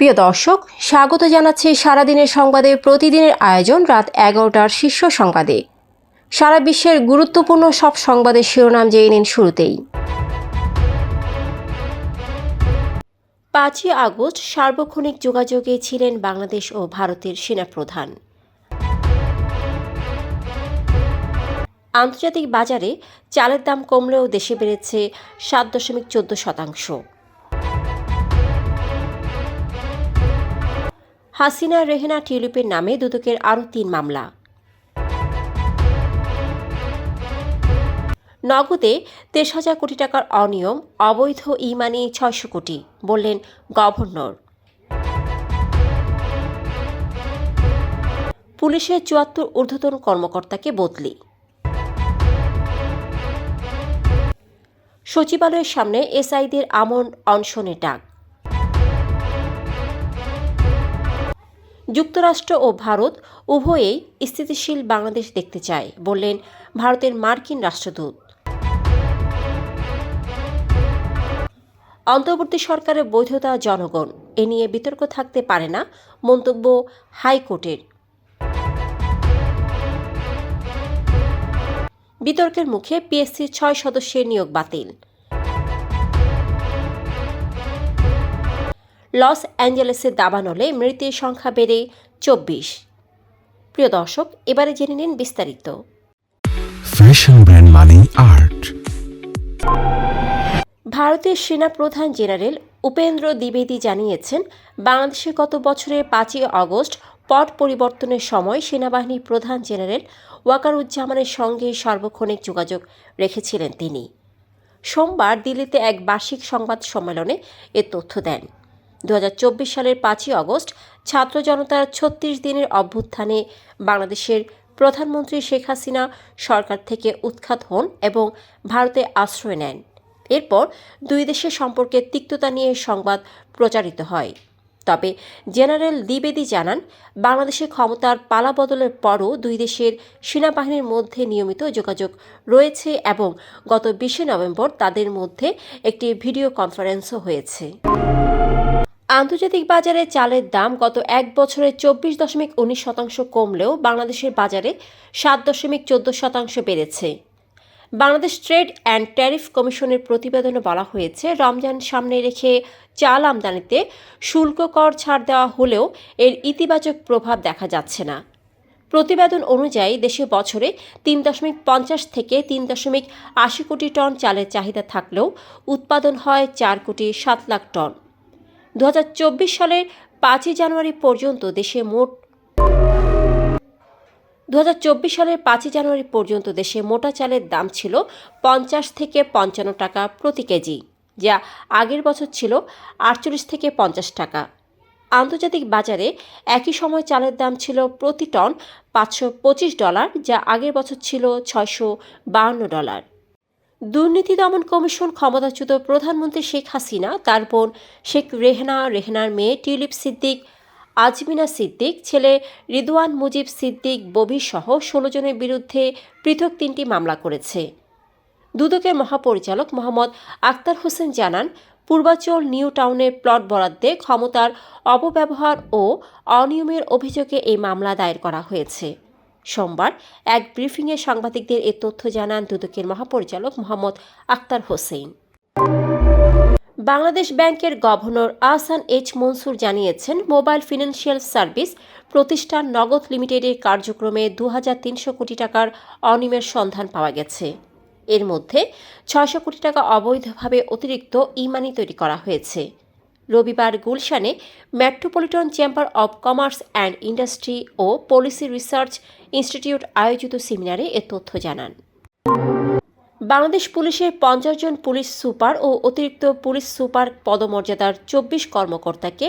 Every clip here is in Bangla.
প্রিয় দর্শক, স্বাগত জানাচ্ছি সারাদিনের সংবাদে। প্রতিদিনের আয়োজন রাত এগারোটার শীর্ষ সংবাদে। সারা বিশ্বের গুরুত্বপূর্ণ সব সংবাদের শিরোনাম জেনে নিন শুরুতেই। পাঁচই আগস্ট সার্বক্ষণিক যোগাযোগে ছিলেন বাংলাদেশ ও ভারতের সেনাপ্রধান। আন্তর্জাতিক বাজারে চালের দাম কমলেও দেশে বেড়েছে সাত দশমিক চোদ্দ শতাংশ। হাসিনা রেহেনা টিউলিপের নামে দুদকের আরও তিন মামলা। নগদে তেইশ হাজার কোটি টাকার অনিয়ম, অবৈধ ই মানি ছয়শো কোটি, বললেন গভর্নর। পুলিশের চুয়াত্তর ঊর্ধ্বতন কর্মকর্তাকে বদলি। সচিবালয়ের সামনে এসআইদের আমন অনশনের ডাক। যুক্তরাষ্ট্র ও ভারত উভয়েই স্থিতিশীল বাংলাদেশ দেখতে চায়, বললেন ভারতের মার্কিন রাষ্ট্রদূত। অন্তর্বর্তী সরকারের বৈধতা জনগণ, এ নিয়ে বিতর্ক থাকতে পারে না মন্তব্য হাইকোর্টের। বিতর্কের মুখে পিএসসির ছয় সদস্যের নিয়োগ বাতিল। লস অ্যাঞ্জেলেসের দাবানলে মৃতের সংখ্যা বেড়ে চব্বিশ। প্রিয় দর্শক এবারে জেনে নিন বিস্তারিত। ফ্যাশন ব্র্যান্ড মানে আর্ট ভারতের সেনা প্রধান জেনারেল উপেন্দ্র দ্বিবেদী জানিয়েছেন বাংলাদেশে গত বছরের পাঁচই আগস্ট পট পরিবর্তনের সময় সেনাবাহিনীর প্রধান জেনারেল ওয়াকারুজ্জামানের সঙ্গে সার্বক্ষণিক যোগাযোগ রেখেছিলেন তিনি। সোমবার দিল্লিতে এক বার্ষিক সংবাদ সম্মেলনে এ তথ্য দেন। দু হাজার চব্বিশ সালের পাঁচই আগস্ট ছাত্র জনতার ছত্রিশ দিনের অভ্যুত্থানে বাংলাদেশের প্রধানমন্ত্রী শেখ হাসিনা সরকার থেকে উৎখাত হন এবং ভারতে আশ্রয় নেন। এরপর দুই দেশের সম্পর্কে তিক্ততা নিয়ে সংবাদ প্রচারিত হয়। তবে জেনারেল দ্বিবেদী জানান, বাংলাদেশের ক্ষমতার পালা বদলের পরও দুই দেশের সেনাবাহিনীর মধ্যে নিয়মিত যোগাযোগ রয়েছে এবং গত বিশে নভেম্বর তাদের মধ্যে একটি ভিডিও কনফারেন্সও হয়েছে। আন্তর্জাতিক বাজারে চালের দাম গত এক বছরে চব্বিশ দশমিক উনিশ শতাংশ কমলেও বাংলাদেশের বাজারে সাত দশমিক চোদ্দ শতাংশ বেড়েছে। বাংলাদেশ ট্রেড অ্যান্ড ট্যারিফ কমিশনের প্রতিবেদনে বলা হয়েছে, রমজান সামনে রেখে চাল আমদানিতে শুল্ক কর ছাড় দেওয়া হলেও এর ইতিবাচক প্রভাব দেখা যাচ্ছে না। প্রতিবেদন অনুযায়ী দেশে বছরে তিন দশমিক পঞ্চাশ থেকে তিন দশমিক আশি কোটি টন চালের চাহিদা থাকলেও উৎপাদন হয় চার কোটি সাত লাখ টন। দু হাজার চব্বিশ সালের পাঁচই জানুয়ারি পর্যন্ত দেশে মোট দু হাজার চব্বিশ সালের পাঁচই জানুয়ারি পর্যন্ত দেশে মোটা চালের দাম ছিল পঞ্চাশ থেকে পঞ্চান্ন টাকা প্রতি কেজি, যা আগের বছর ছিল আটচল্লিশ থেকে পঞ্চাশ টাকা। আন্তর্জাতিক বাজারে একই সময় চালের দাম ছিল প্রতি টন পাঁচশো পঁচিশ ডলার, যা আগের বছর ছিল ছয়শো ডলার। দুর্নীতি দমন কমিশন ক্ষমতাচ্যুত প্রধানমন্ত্রী শেখ হাসিনা, তার বোন শেখ রেহনা, রেহনার মেয়ে টিউলিপ সিদ্দিক, আজমিনা সিদ্দিক, ছেলে রিদওয়ান মুজিব সিদ্দিক, ববি সহ ষোলো জনের বিরুদ্ধে পৃথক তিনটি মামলা করেছে। দুদকের মহাপরিচালক মোহাম্মদ আক্তার হোসেন জানান, পূর্বাচল নিউ টাউনের প্লট বরাদ্দে ক্ষমতার অপব্যবহার ও অনিয়মের অভিযোগে এই মামলা দায়ের করা হয়েছে। সোমবার এক ব্রিফিংয়ে সাংবাদিকদের এ তথ্য জানান দুদকের মহাপরিচালক মোহাম্মদ আক্তার হোসেন। বাংলাদেশ ব্যাংকের গভর্নর আহসান এইচ মনসুর জানিয়েছেন, মোবাইল ফিনান্সিয়াল সার্ভিস প্রতিষ্ঠান নগদ লিমিটেডের কার্যক্রমে দু কোটি টাকার অনিয়মের সন্ধান পাওয়া গেছে। এর মধ্যে ছয়শো কোটি টাকা অবৈধভাবে অতিরিক্ত ইমানি তৈরি করা হয়েছে। রবিবার গুলশানে metropolitan chamber of commerce and industry O policy research institute আয়োজিত সেমিনারে এ তথ্য জানান। বাংলাদেশ পুলিশের পঞ্চাশ জন পুলিশ সুপার ও অতিরিক্ত পুলিশ সুপার পদমর্যাদার চব্বিশ কর্মকর্তাকে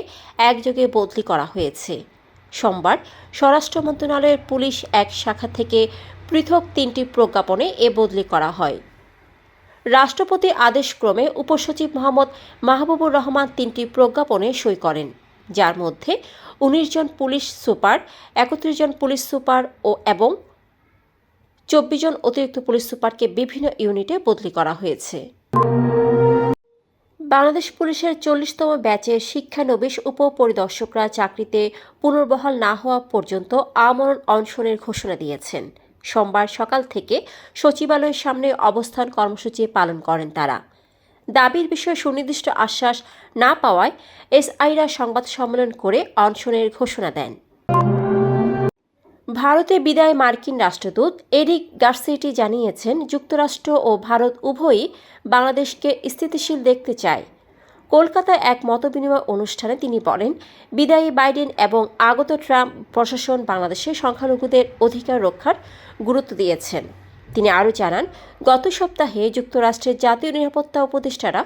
একযোগে বদলি করা হয়েছে। সোমবার স্বরাষ্ট্র মন্ত্রণালয়ের পুলিশ এক শাখা থেকে পৃথক তিনটি প্রজ্ঞাপনে এ বদলি করা হয়। রাষ্ট্রপতি আদেশক্রমে উপসচিব মোহাম্মদ মাহবুবুর রহমান তিনটি প্রজ্ঞাপনে সই করেন। যার মধ্যে উনিশ জন পুলিশ সুপার, একত্রিশ জন পুলিশ সুপার ও এবং চব্বিশ জন অতিরিক্ত পুলিশ সুপারকে বিভিন্ন ইউনিটে বদলি করা হয়েছে। বাংলাদেশ পুলিশের চল্লিশতম ব্যাচের শিক্ষানবিশ উপপরিদর্শকরা চাকরিতে পুনর্বহাল না হওয়া পর্যন্ত আমরণ অনশনের ঘোষণা দিয়েছেন। সোমবার সকাল থেকে সচিবালয়ের সামনে অবস্থান কর্মসূচি পালন করেন তারা। দাবির বিষয়ে সুনির্দিষ্ট আশ্বাস না পাওয়ায় এসআইরা সংবাদ সম্মেলন করে অনশনের ঘোষণা দেন। ভারতে বিদায় মার্কিন রাষ্ট্রদূত এরিক গার্সিটি জানিয়েছেন, যুক্তরাষ্ট্র ও ভারত উভয়ই বাংলাদেশকে স্থিতিশীল দেখতে চায়। কলকাতায় এক মতবিনিময় অনুষ্ঠানে তিনি বলেন, বিদায়ী বাইডেন এবং আগত ট্রাম্প প্রশাসন বাংলাদেশের সংখ্যালঘুদের অধিকার রক্ষার গুরুত্ব দিয়েছেন। তিনি আরও জানান, গত সপ্তাহে যুক্তরাষ্ট্রের জাতীয় নিরাপত্তা উপদেষ্টারা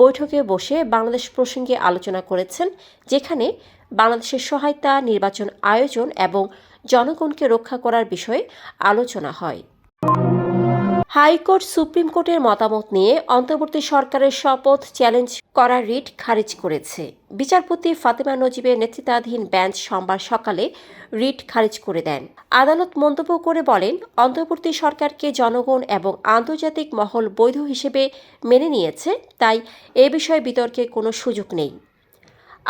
বৈঠকে বসে বাংলাদেশ প্রসঙ্গে আলোচনা করেছেন, যেখানে বাংলাদেশের সহায়তা, নির্বাচন আয়োজন এবং জনগণকে রক্ষা করার বিষয়ে আলোচনা হয়। হাইকোর্ট সুপ্রিম কোর্টের মতামত নিয়ে অন্তর্বর্তী সরকারের শপথ চ্যালেঞ্জ করার রিট খারিজ করেছে। বিচারপতি ফাতেমা নজিবের নেতৃত্বাধীন বেঞ্চ সোমবার সকালে রিট খারিজ করে দেন। আদালত মন্তব্য করে বলেন, অন্তর্বর্তী সরকারকে জনগণ এবং আন্তর্জাতিক মহল বৈধ হিসেবে মেনে নিয়েছে, তাই এ বিষয়ে বিতর্কে কোনো সুযোগ নেই।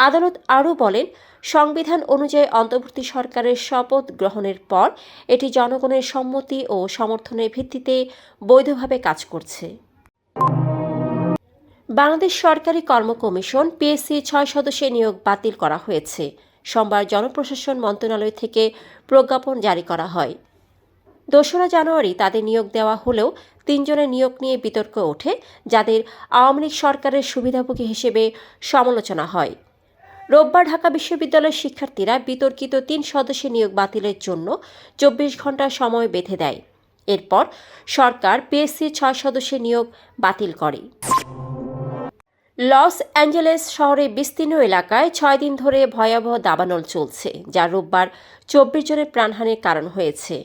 আদালত আরও বলেন, সংবিধান অনুযায়ী অন্তর্বর্তী সরকারের শপথ গ্রহণের পর এটি জনগণের সম্মতি ও সমর্থনের ভিত্তিতে বৈধভাবে কাজ করছে। বাংলাদেশ সরকারি কর্ম কমিশন পিএসসি ছয় সদস্যের নিয়োগ বাতিল করা হয়েছে। সোমবার জনপ্রশাসন মন্ত্রণালয় থেকে প্রজ্ঞাপন জারি করা হয়। দোসরা জানুয়ারি তাদের নিয়োগ দেওয়া হলেও তিনজনের নিয়োগ নিয়ে বিতর্ক ওঠে, যাদের আওয়ামী লীগ সরকারের সুবিধাভোগী হিসেবে সমালোচনা হয়। রোববার ঢাকা বিশ্ববিদ্যালয়ের শিক্ষার্থীরা বিতর্কিত তিন সদস্যের নিয়োগ বাতিলের জন্য চব্বিশ ঘণ্টা সময় বেঁধে দেয়। এরপর সরকার পিএসসি ছয় সদস্যের নিয়োগ বাতিল করে। লস অ্যাঞ্জেলেস শহরে বিস্তীর্ণ এলাকায় ছয় দিন ধরে ভয়াবহ দাবানল চলছে, যা রোববার চব্বিশ জনের প্রাণহানির কারণ হয়েছে।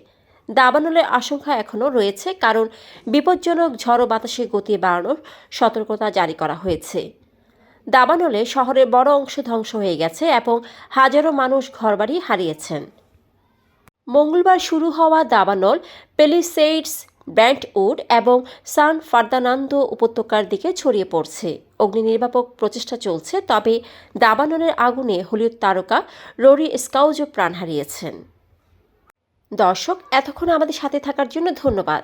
দাবানলের আশঙ্কা এখনও রয়েছে, কারণ বিপজ্জনক ঝড়ো বাতাসের গতি বাড়ানোর সতর্কতা জারি করা হয়েছে। দাবানলে শহরের বড় অংশ ধ্বংস হয়ে গেছে এবং হাজারো মানুষ ঘরবাড়ি হারিয়েছেন। মঙ্গলবার শুরু হওয়া দাবানল পেলিসেইডস ব্র্যান্ডউড এবং সান ফার্দানান্দো উপত্যকার দিকে ছড়িয়ে পড়ছে। অগ্নি নির্বাপক প্রচেষ্টা চলছে, তবে দাবানলের আগুনে হলিউড তারকা রোরি স্কাউজও প্রাণ হারিয়েছেন। দর্শক, এতক্ষণ আমাদের সাথে থাকার জন্য ধন্যবাদ।